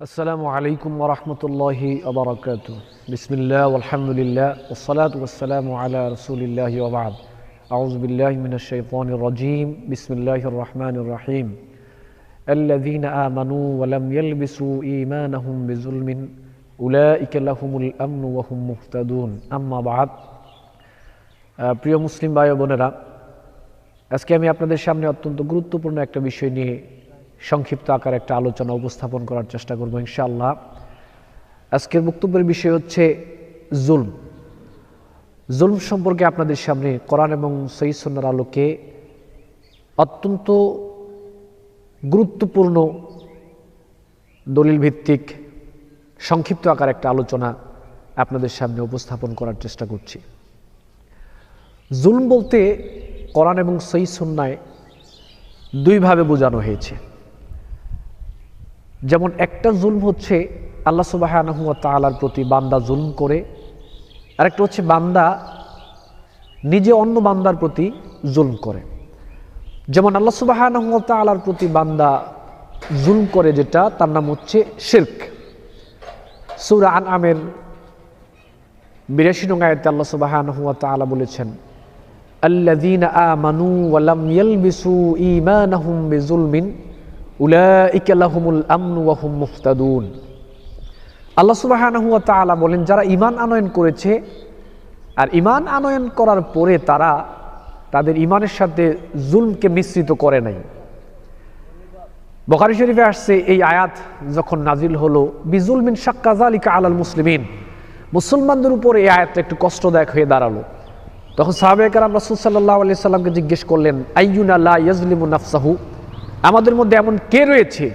السلام عليكم ورحمة الله وبركاته بسم الله والحمد لله والصلاة والسلام على رسول الله وبعد أعوذ بالله من الشيطان الرجيم بسم الله الرحمن الرحيم الذين آمنوا ولم يلبسوا إيمانهم بظلم أولئك لهم الأمن وهم مهتدون أما بعد আহ, প্রিয় মুসলিম ভাই ও বোনেরা আজকে আমি আপনাদের সামনে অত্যন্ত গুরুত্বপূর্ণ একটা বিষয় নিয়ে সংক্ষিপ্ত আকারে একটা আলোচনা উপস্থাপন করার চেষ্টা করব, ইনশাআল্লাহ। আজকের বক্তব্যের বিষয় হচ্ছে জুলম। জুলম সম্পর্কে আপনাদের সামনে কোরআন এবং সৈসন্নার আলোকে অত্যন্ত গুরুত্বপূর্ণ দলিল ভিত্তিক সংক্ষিপ্ত আকার একটা আলোচনা আপনাদের সামনে উপস্থাপন করার চেষ্টা করছি। জুলম বলতে কোরআন এবং সই সন্ন্যায় দুইভাবে বোঝানো হয়েছে। যেমন একটা জুলম হচ্ছে আল্লাহ সুবাহানহুয়া তালার প্রতি বান্দা জুলম করে, আরেকটা হচ্ছে বান্দা নিজে অন্য বান্দার প্রতি জুলম করে। যেমন আল্লাহ সুবাহানহুয়া তালার প্রতি বান্দা জুলম করে যেটা, তার নাম হচ্ছে শির্ক। সুরা আন আমের বিরাশি নঙ্গায়তে আল্লাহ সুবাহানহুয়া তালা বলেছেন আলহাদিন আ মানু আলাম ইয়েল বিসু ওয়ালাম ইয়ালবিসু বে বিজুলমিন উলাইকাল্লাহমুল আমনু ওয়াহুম মুফতাদুন আল্লাহ সুবাহানহুয়া বলেন, যারা ইমান আনয়ন করেছে আর ইমান আনয়ন করার পরে তারা তাদের ইমানের সাথে জুলমকে মিশ্রিত করে নাই। বখারি শরীফে আসছে এই আয়াত যখন নাজিল হলো, বিজুলমিন সাক্কাজ আলিকা আলাল মুসলিমিন। মুসলমানদের উপর এই আয়াতটা একটু কষ্টদায়ক হয়ে দাঁড়াল। তখন সাহাবেকার রাসুল সাল্লাহ আলি সাল্লামকে জিজ্ঞেস করলেন, আইয়ুন আল্লাহ ইয়াজলিমুনাফসাহু আমাদের মধ্যে এমন কে রয়েছে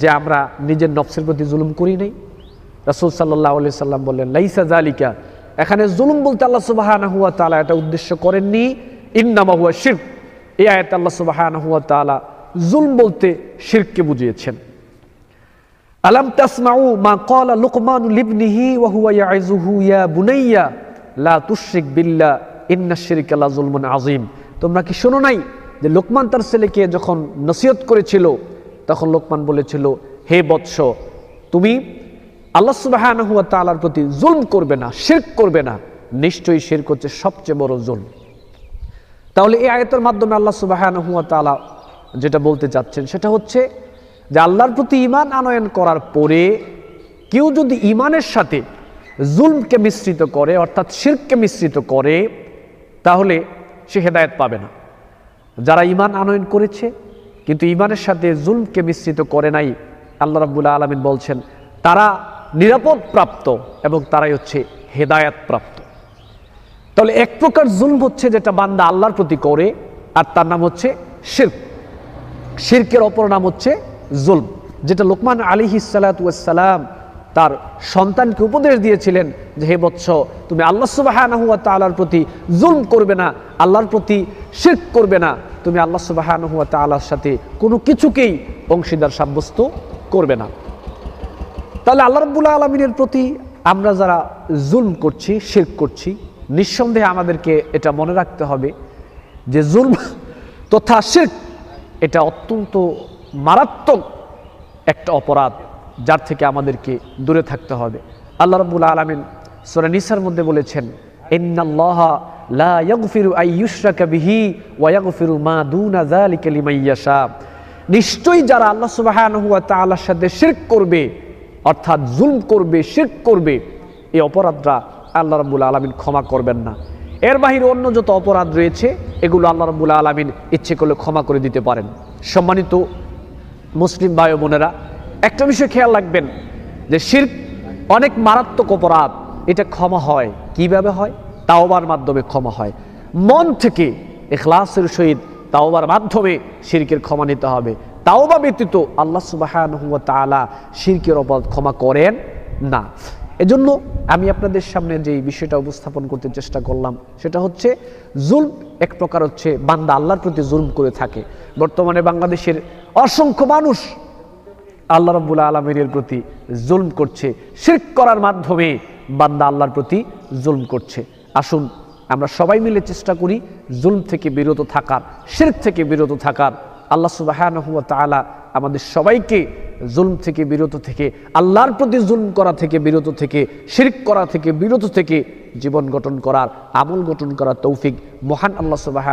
যে আমরা নিজের নফসের প্রতি জুলুম করি নাই? রাসুল সাল্লাহ আলি সাল্লাম বললেন, লাইসা জালিকা এখানে জুলুম বলতে আল্লাহ সুবাহান হুয়া তালা এটা উদ্দেশ্য করেননি। ইন্নামা হুয়া শির এই আয়তে আল্লাহ সুবাহান হুয়া তালা জুলম বলতে শিরকে বুঝিয়েছেন। আলাম তাসমাউ মা ক্বালা লুকমান লিবনিহি ওয়া হুয়া ইয়াইজুহু ইয়া বুনাইয়া, লা তুশরিক বিল্লাহ, ইন্না শিরিক আল্লাহ জুলমন আজিম তোমরা কি শোনো নাই? যে লোকমান তার ছেলেকে যখন নসিহত করেছিল, তখন লোকমান বলেছিল, হে বৎস, তুমি আল্লাহ সুবাহান হুয়া তালার প্রতি জুলম করবে না, শির্ক করবে না। নিশ্চয়ই শির্ক হচ্ছে সবচেয়ে বড় জুলম। তাহলে এই আয়তের মাধ্যমে আল্লাহ সুবাহান হুয়া তালা যেটা বলতে চাচ্ছেন, সেটা হচ্ছে যে আল্লাহর প্রতি ইমান আনয়ন করার পরে কেউ যদি ইমানের সাথে জুলমকে মিশ্রিত করে, অর্থাৎ শিরককে মিশ্রিত করে, তাহলে সে হেদায়ত পাবে না। যারা ইমান আনয়ন করেছে, কিন্তু ইমানের সাথে জুলমকে মিশ্রিত করে নাই, আল্লাহ রাবুল্লাহ আলমিন বলছেন, তারা নিরাপদ প্রাপ্ত এবং তারাই হচ্ছে হেদায়াত প্রাপ্ত। তাহলে এক প্রকার জুলম হচ্ছে যেটা বান্দা আল্লাহর প্রতি করে, আর তার নাম হচ্ছে শির্ক। শির্কের অপর নাম হচ্ছে জুলম, যেটা লোকমান আলী হিসালাতাম তার সন্তানকে উপদেশ দিয়েছিলেন যে, হে বৎস, তুমি আল্লাহ তালার প্রতি জুলম করবে না, আল্লাহর প্রতি শির্ক করবে না তুমি আল্লাহ সুবাহানহুয়া তালার সাথে কোনো কিছুকেই অংশীদার সাব্যস্ত করবে না। তাহলে আল্লাহ রব্বুল্লাহ আলমিনের প্রতি আমরা যারা জুলম করছি, শির্ক করছি, নিঃসন্দেহে আমাদেরকে এটা মনে রাখতে হবে যে জুলম তথা শির্ক এটা অত্যন্ত মারাত্মক একটা অপরাধ যার থেকে আমাদেরকে দূরে থাকতে হবে। আল্লাহ রব্বুল আলমিন সোরা নিসার মধ্যে বলেছেন ইন্নাল্লাহা লা ইয়াগফিরু আই ইউশরাকা বিহি ওয়া ইয়াগফিরু মা দুনা যালিকা লিমান ইয়াশা। নিশ্চয়ই যারা আল্লাহ সুবহানাহু ওয়া তাআলার সাথে শিরক করবে, অর্থাৎ জুলম করবে, শিরক করবে, এই অপরাধটা আল্লাহ রাব্বুল আলামিন ক্ষমা করবেন না। এর বাহিরে অন্য যত অপরাধ রয়েছে, এগুলো আল্লাহ রাব্বুল আলামিন ইচ্ছে করলে ক্ষমা করে দিতে পারেন। সম্মানিত মুসলিম ভাই বোনেরা, একটা বিষয় খেয়াল রাখবেন, যে শির্ক অনেক মারাত্মক অপরাধ। এটা ক্ষমা হয়। কীভাবে হয়? তাওবার মাধ্যমে ক্ষমা হয়। মন থেকে এখলাসের সহিত তাওবার মাধ্যমে শিরকের ক্ষমা নিতে হবে। তাওবা ব্যতীত আল্লাহ সুবাহান তালা শিরকের অপরাধ ক্ষমা করেন না। এজন্য আমি আপনাদের সামনে যে বিষয়টা উপস্থাপন করতে চেষ্টা করলাম, সেটা হচ্ছে জুল এক প্রকার হচ্ছে বান্দা আল্লাহর প্রতি জুলম করে থাকে। বর্তমানে বাংলাদেশের অসংখ্য মানুষ আল্লাহ রব্বুল আলমিনের প্রতি জুলম করছে। শির্ক করার মাধ্যমে বান্দা আল্লাহর প্রতি জুলম করছে। আসুন, আমরা সবাই মিলে চেষ্টা করি জুলম থেকে বিরত থাকার, শির্ক থেকে বিরত থাকার। আল্লাহ সুবাহ তালা আমাদের সবাইকে জুলম থেকে বিরত থেকে, আল্লাহর প্রতি জুলম করা থেকে বিরত থেকে, শিরিক করা থেকে বিরত থেকে জীবন গঠন করার, আমল গঠন করার তৌফিক মহান আল্লাহ সুবাহ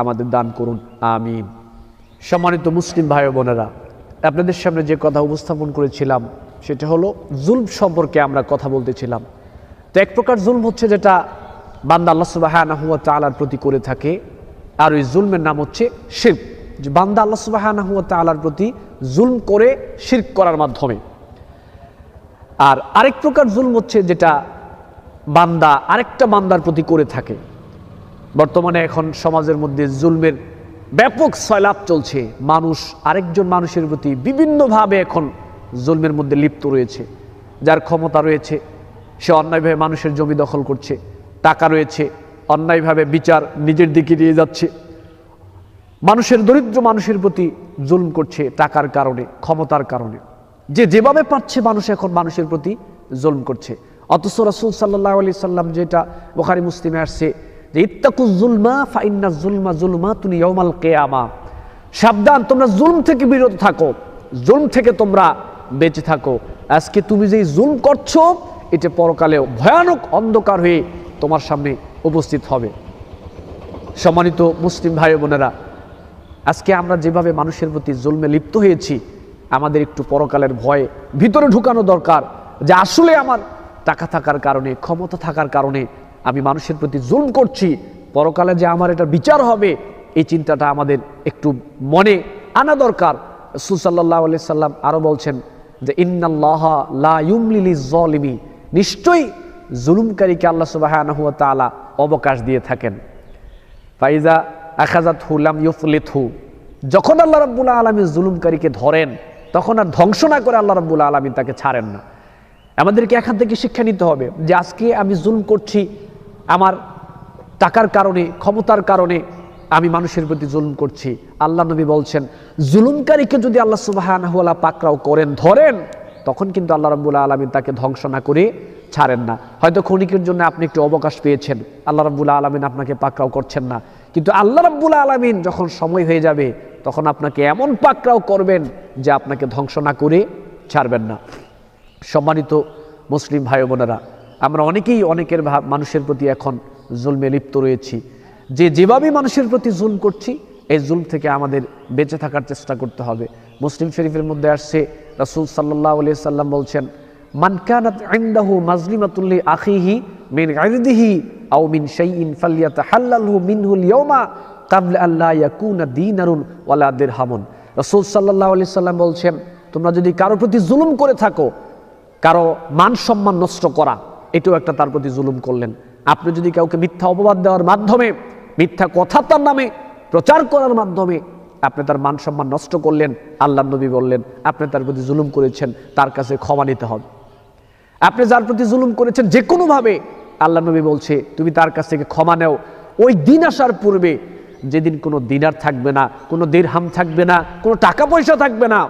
আমাদের দান করুন। আমিন। সম্মানিত মুসলিম ভাই বোনেরা, আপনাদের সামনে যে কথা উপস্থাপন করেছিলাম সেটা হলো জুলম সম্পর্কে আমরা কথা বলতেছিলাম। তো এক প্রকার জুলম হচ্ছে যেটা বান্দা আল্লাহ সুবাহ তালার প্রতি করে থাকে, আর ওই জুলমের নাম হচ্ছে শির্ক। যে বান্দা আল্লাহ সুবাহ তালার প্রতি জুলম করে শির্ক করার মাধ্যমে। আর আরেক প্রকার জুলম হচ্ছে যেটা বান্দা আরেকটা বান্দার প্রতি করে থাকে। বর্তমানে এখন সমাজের মধ্যে জুলমের ব্যাপক সয়লাভ চলছে। মানুষ আরেকজন মানুষের প্রতি বিভিন্নভাবে এখন জুলমের মধ্যে লিপ্ত রয়েছে, যার ক্ষমতা রয়েছে, সে অন্যায়ভাবে মানুষের জমি দখল করছে, টাকা রয়েছে, অন্যায়ভাবে বিচার নিজের দিকে নিয়ে যাচ্ছে। মানুষের দরিদ্র মানুষের প্রতি জুলম করছে টাকার কারণে, ক্ষমতার কারণে। যে যেভাবে পাচ্ছে মানুষ এখন মানুষের প্রতি জুলম করছে। অথচ রসুল সাল্লাহ আলি সাল্লাম যেটা বোখারি, মুসলিমে আসছে যে, ইত্তাকু জুলমা ফাইন্না জুলমা জুলমা তুমি ইয়মাল কেয়ামা। সাবধান, তোমরা জুলম থেকে বিরত থাকো। জুলম থেকে তোমরা বেঁচে থাকো। আজকে তুমি যেই জুলম করছ, এটা পরকালে ভয়ানক অন্ধকার হয়ে তোমার সামনে উপস্থিত হবে। সম্মানিত মুসলিম ভাই বোনেরা, আজকে আমরা যেভাবে মানুষের প্রতি জুলমে লিপ্ত হয়েছি, আমাদের একটু পরকালের ভয়ে ভিতরে ঢুকানো দরকার যে আসলে আমার টাকা থাকার কারণে, ক্ষমতা থাকার কারণে আমি মানুষের প্রতি জুলম করছি। পরকালে যে আমার এটা বিচার হবে, এই চিন্তাটা আমাদের একটু মনে আনা দরকার। সুসাল্লাহ আলি সাল্লাম আরও বলছেন যে ইন্নাল্লাহ লা জলিমি নিশ্চয়ই জুলুমকারীকে আল্লাহ সুবাহ অবকাশ দিয়ে থাকেন। ফাইজা আখাজাত হুলাম ইউফলিত হু যখন আল্লাহ রাব্বুল আলমী জুলুমকারীকে ধরেন, তখন আর ধ্বংস না করে আল্লাহ রাব্বুল আলমী তাকে ছাড়েন না। আমাদেরকে এখান থেকে শিক্ষা নিতে হবে যে আজকে আমি জুলুম করছি আমার টাকার কারণে, ক্ষমতার কারণে আমি মানুষের প্রতি জুলুম করছি। আল্লাহ নবী বলছেন, জুলুমকারীকে যদি আল্লাহ সুবাহ পাকরাও করেন, ধরেন, তখন কিন্তু আল্লাহ রাব্বুল আলমী তাকে ধ্বংস না করে ছাড়েন না। হয়তো ক্ষণিকের জন্য আপনি একটু অবকাশ পেয়েছেন, আল্লাহ রাব্বুল আলমিন আপনাকে পাকরাও করছেন না। কিন্তু আল্লাহ রাব্বুল আলমিন যখন সময় হয়ে যাবে, তখন আপনাকে এমন পাকরাও করবেন যে আপনাকে ধ্বংস না করে ছাড়বেন না। সম্মানিত মুসলিম ভাই বোনেরা, আমরা অনেকেই অনেকের মানুষের প্রতি এখন জুলমে লিপ্ত রয়েছি। যে যেভাবে মানুষের প্রতি জুলম করছি, এই জুলম থেকে আমাদের বেঁচে থাকার চেষ্টা করতে হবে। মুসলিম শরীফের মধ্যে আসছে, রাসূল সাল্লাহ আলিয়া সাল্লাম বলছেন মানকানাত ইনদাহু মাজলিমাতুল্লি আখিহি মিন গায়রিদিহি আও মিন শাইইন ফালইয়াতাহাল্লালহু মিনহুল ইয়াওমা কাবলা আল্লা ইয়াকুনা দীনারুন ওয়ালা দিরহামুন। রাসূল সাল্লাল্লাহু আলাইহি সাল্লাম বলছেন, তোমরা যদি কারও প্রতি জুলুম করে থাকো, কারও মান সম্মান নষ্ট করা, এটাও একটা তার প্রতি জুলুম করলেন। আপনি যদি কাউকে মিথ্যা অপবাদ দেওয়ার মাধ্যমে মিথ্যা কথা তার নামে, প্রচার করার মাধ্যমে আপনি তার মান সম্মান নষ্ট করলেন আল্লাহ নবী বললেন, আপনি তার প্রতি জুলুম করেছেন, তার কাছে ক্ষমা নিতে হবে। আপনি যার প্রতি জুলুম করেছেন, যে কোনোভাবে আল্লাহ নবী বলছে, তুমি তার কাছ থেকে ক্ষমা নেও। ওই দিন আসার পূর্বে যেদিন কোনো দিনার থাকবে না, কোনো দিরহাম থাকবে না, কোনো টাকা পয়সা থাকবে না,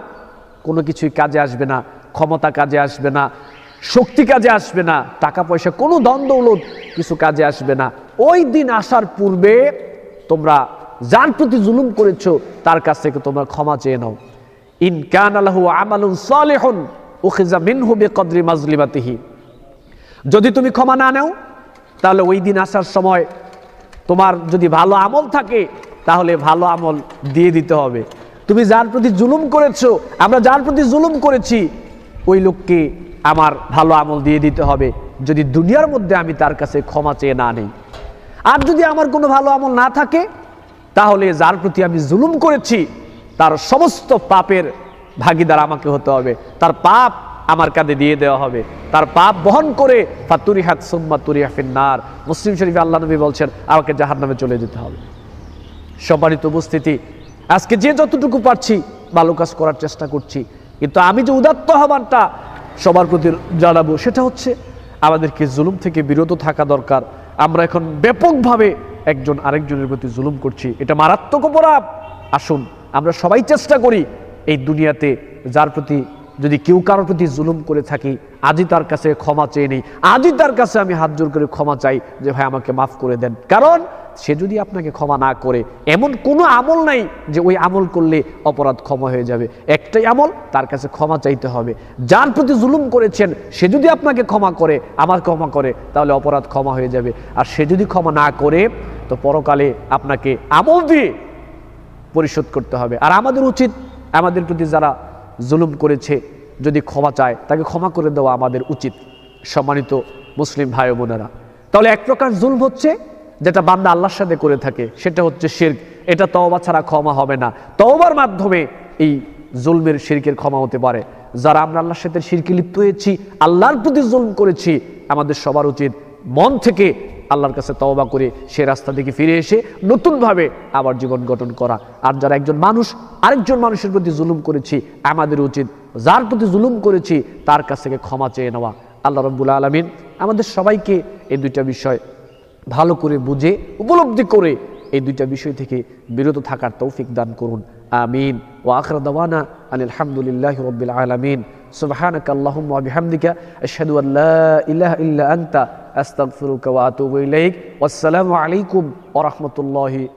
কোনো কিছুই কাজে আসবে না, ক্ষমতা কাজে আসবে না, শক্তি কাজে আসবে না টাকা পয়সা কোনো দ্বন্দ্বৌলত কিছু কাজে আসবে না ওই দিন আসার পূর্বে তোমরা যার প্রতি জুলুম করেছ, তার কাছ থেকে তোমরা ক্ষমা চেয়ে নাও। ইন কান আলাহু আমালুন সালেহন উখিজা মিনহু বিকদ্রি মাজলিমাতিহি। যদি তুমি ক্ষমা না নাও, তাহলে ওই দিন আসার সময় তোমার যদি ভালো আমল থাকে, তাহলে ভালো আমল দিয়ে দিতে হবে। তুমি যার প্রতি জুলুম করেছ, আমরা যার প্রতি জুলুম করেছি, ওই লোককে আমার ভালো আমল দিয়ে দিতে হবে। যদি দুনিয়ার মধ্যে আমি তার কাছে ক্ষমা চেয়ে না নেই। আর যদি আমার কোনো ভালো আমল না থাকে, তাহলে যার প্রতি আমি জুলুম করেছি, তার সমস্ত পাপের ভাগিদার আমাকে হতে হবে। তার পাপ আমার কাঁধে দিয়ে দেওয়া হবে। তার পাপ বহন করে ফাতুরি হাত সুম্মা তুরিয়া মুসলিম শরীফ আল্লাহ নবী বলছেন, আমাকে জাহার নামে চলে যেতে হবে। সম্মানিত উপস্থিতি, আজকে যে যতটুকু পারছি ভালো কাজ করার চেষ্টা করছি। কিন্তু আমি যে উদাত্ত আহ্বানটা সবার প্রতি জানাব, সেটা হচ্ছে, আমাদেরকে জুলুম থেকে বিরত থাকা দরকার। আমরা এখন ব্যাপকভাবে একজন আরেকজনের প্রতি জুলুম করছি। এটা মারাত্মক অপরাধ। আসুন, আমরা সবাই চেষ্টা করি এই দুনিয়াতে যার প্রতি যদি কেউ কারোর প্রতি জুলুম করে থাকি, আজই তার কাছে ক্ষমা চেয়ে নেই। আজই তার কাছে আমি হাত জোর করে ক্ষমা চাই যে, ভাই, আমাকে মাফ করে দেন। কারণ সে যদি আপনাকে ক্ষমা না করে, এমন কোনো আমল নাই যে ওই আমল করলে অপরাধ ক্ষমা হয়ে যাবে। একটাই আমল, তার কাছে ক্ষমা চাইতে হবে। যার প্রতি জুলুম করেছেন, সে যদি আপনাকে ক্ষমা করে, আমার ক্ষমা করে, তাহলে অপরাধ ক্ষমা হয়ে যাবে। আর সে যদি ক্ষমা না করে, তো পরকালে আপনাকে আমল দিয়ে পরিশোধ করতে হবে। আর আমাদের উচিত, আমাদের প্রতি যারা জুলুম করেছে, যদি ক্ষমা চায়, তাকে ক্ষমা করে দেওয়া আমাদের উচিত, সম্মানিত মুসলিম ভাই বোনেরা। তাহলে এক প্রকার জুলম হচ্ছে যেটা বান্দা আল্লাহর সাথে করে থাকে, সেটা হচ্ছে শির্ক। এটা তওবা ছাড়া ক্ষমা হবে না। তওবার মাধ্যমে এই জুলমের শিরকের ক্ষমা হতে পারে। যারা আমরা আল্লাহর সাথে শিরকে লিপ্ত হয়েছি, আল্লাহর প্রতি জুলম করেছি, আমাদের সবার উচিত মন থেকে আল্লাহর কাছে তওবা করে সে রাস্তা থেকে ফিরে এসে নতুনভাবে আবার জীবন গঠন করা। আর যারা একজন মানুষ, আরেকজন মানুষের প্রতি জুলুম করেছি, আমাদের উচিত যার প্রতি জুলুম করেছি, তার কাছ থেকে ক্ষমা চেয়ে নেওয়া। আল্লাহ রব্বুল আলমিন আমাদের সবাইকে এই দুইটা বিষয় ভালো করে বুঝে, উপলব্ধি করে এই দুইটা বিষয় থেকে বিরত থাকার তৌফিক দান করুন। আমিন। ও আখর দাওয়ানা আলহামদুলিল্লাহ রবিল আলমিন। সুবাহানক আল্লাহুম্মা ওয়া বিহামদিকা। আশহাদু আল লা ইলাহা ইল্লা আনতা। আস্তাগফিরুকা ওয়া আতুবু ইলাইক। ওয়াসসালামু আলাইকুম ওয়া রাহমাতুল্লাহি